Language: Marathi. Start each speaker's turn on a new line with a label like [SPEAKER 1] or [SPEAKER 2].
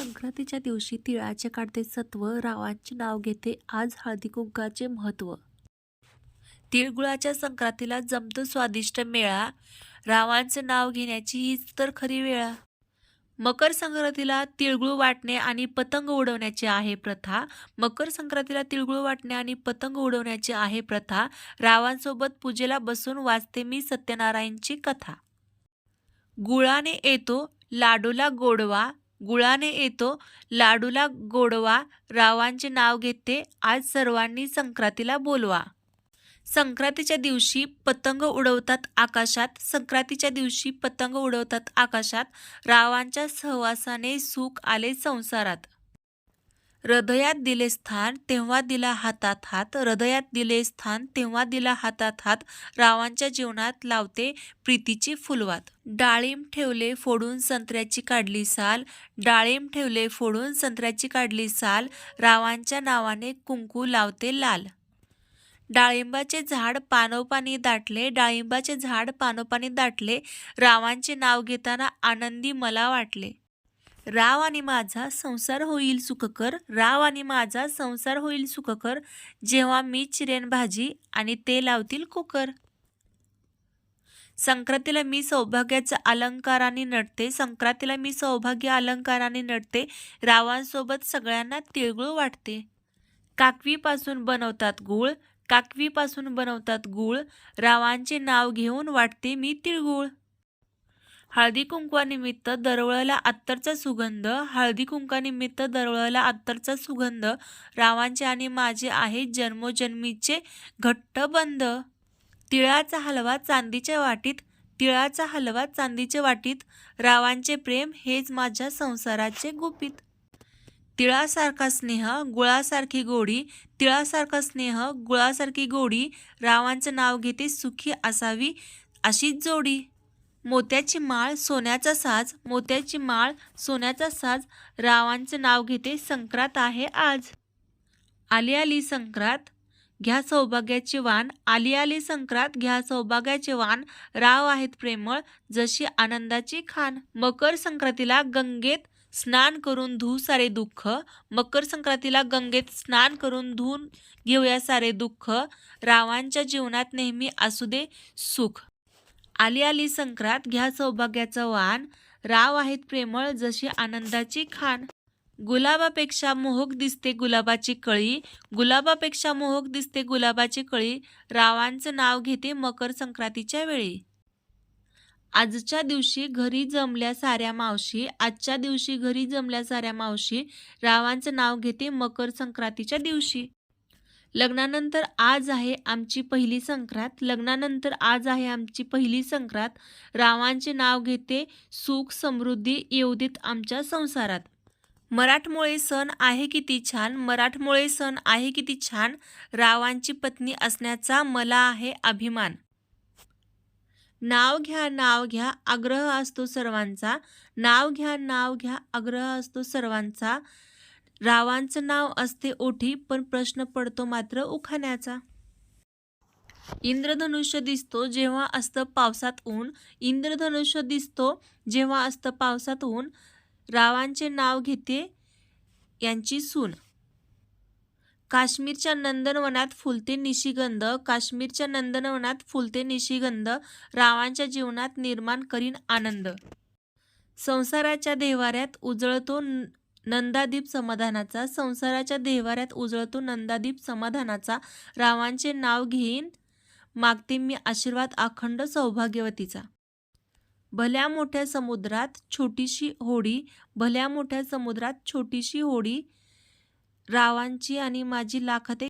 [SPEAKER 1] संक्रांतीच्या दिवशी तिळाचे काढते सत्व रावांचे नाव घेते आज हळदी कुंकाचे महत्त्व. तिळगुळाच्या संक्रांतीला जमतो स्वादिष्ट मेळा रावांचे नाव घेण्याची हीच तर खरी वेळा. मकर संक्रांतीला तिळगुळ वाटणे आणि पतंग उडवण्याची आहे प्रथा. मकर संक्रांतीला तिळगुळ वाटणे आणि पतंग उडवण्याची आहे प्रथा. रावांसोबत पूजेला बसून वाचते मी सत्यनारायणची कथा. गुळाने येतो लाडूला गोडवा गुळाने येतो लाडूला गोडवा रावांचे नाव घेते आज सर्वांनी संक्रांतीला बोलवा. संक्रांतीच्या दिवशी पतंग उडवतात आकाशात संक्रांतीच्या दिवशी पतंग उडवतात आकाशात रावांच्या सहवासाने सुख आले संसारात. हृदयात दिले स्थान तेव्हा दिला हातात हात. हृदयात दिले स्थान तेव्हा दिला हातात हात. रावांच्या जीवनात लावते प्रीतीची फुलवात. डाळिंब ठेवले फोडून संत्र्याची काढली साल. डाळिंब ठेवले फोडून संत्र्याची काढली साल. रावांच्या नावाने कुंकू लावते लाल. डाळिंबाचे झाड पानोपानी दाटले. डाळिंबाचे झाड पानोपानी दाटले. रावांचे नाव घेताना आनंदी मला वाटले. राव आणि माझा संसार होईल सुखकर राव आणि माझा संसार होईल सुखकर जेव्हा मी चिरेन भाजी आणि ते लावतील कुकर. संक्रांतीला मी सौभाग्याच्या अलंकाराने नटते संक्रांतीला मी सौभाग्य अलंकाराने नटते रावांसोबत सगळ्यांना तिळगुळ वाटते. काकवीपासून बनवतात गूळ काकवीपासून बनवतात गूळ रावांचे नाव घेऊन वाटते मी तिळगुळ. हळदी कुंकवानिमित्त दरवळला अत्तरचा सुगंध. हळदी कुंकवानिमित्त दरवळला अत्तरचा सुगंध. रावांचे आणि माझे आहे जन्मोजन्मीचे घट्ट बंध. तिळाचा हलवा चांदीच्या वाटीत तिळाचा हलवा चांदीच्या वाटीत. रावांचे प्रेम हेच माझ्या संसाराचे गुपित. तिळासारखा स्नेह गुळासारखी गोडी. तिळासारखा स्नेह गुळासारखी गोडी. रावांचं नाव घेते सुखी असावी अशीच जोडी. मोत्याची माळ सोन्याचा साज मोत्याची माळ सोन्याचा साज रावांचं नाव घेते संक्रांत आहे आज. आली आली संक्रांत घ्या सौभाग्याचे वाण आली आली संक्रांत घ्या सौभाग्याचे वाण राव आहेत प्रेमळ जशी आनंदाची खान. मकर संक्रांतीला गंगेत स्नान करून धू सारे दुःख. मकर संक्रांतीला गंगेत स्नान करून धुवून घेऊया सारे दुःख. रावांच्या जीवनात नेहमी असू दे सुख. आली आली संक्रांत घ्या सौभाग्याचं वाण. राव आहेत प्रेमळ जशी आनंदाची खान गुलाबापेक्षा मोहक दिसते गुलाबाची कळी. गुलाबापेक्षा मोहक दिसते गुलाबाची कळी. रावांचं नाव घेते मकर संक्रांतीच्या वेळी. आजच्या दिवशी घरी जमल्या साऱ्या मावशी आजच्या दिवशी घरी जमल्या साऱ्या मावशी रावांचं नाव घेते मकर संक्रांतीच्या दिवशी. लग्नानंतर आज आहे आमची पहिली संक्रांत. लग्नानंतर आज आहे आमची पहिली संक्रांत. रावांचे नाव घेते सुख समृद्धी येऊ देत आमच्या संसारात. मराठमोळे सण आहे किती छान. मराठमोळे सण आहे किती छान. रावांची पत्नी असण्याचा मला आहे अभिमान. नाव घ्या नाव घ्या आग्रह असतो सर्वांचा. नाव घ्या नाव घ्या आग्रह असतो सर्वांचा. रावांचं नाव असते ओठी पण प्रश्न पडतो मात्र उखाण्याचा. इंद्रधनुष्य दिसतो जेव्हा असतं पावसात ऊन इंद्रधनुष्य दिसतो जेव्हा असतं पावसात ऊन रावांचे नाव घेते यांची सून. काश्मीरच्या नंदनवनात फुलते निशिगंध. काश्मीरच्या नंदनवनात फुलते निशिगंध. रावांच्या जीवनात निर्माण करीन आनंद. संसाराच्या देवाऱ्यात उजळतो नंदादीप समाधानाचा संसाराच्या देवाऱ्यात उजळतो नंदादीप समाधानाचा रावांचे नाव घेईन मागते मी आशीर्वाद अखंड सौभाग्यवतीचा. भल्या मोठ्या समुद्रात छोटीशी होडी भल्या मोठ्या समुद्रात छोटीशी होडी रावांची आणि माझी लाखते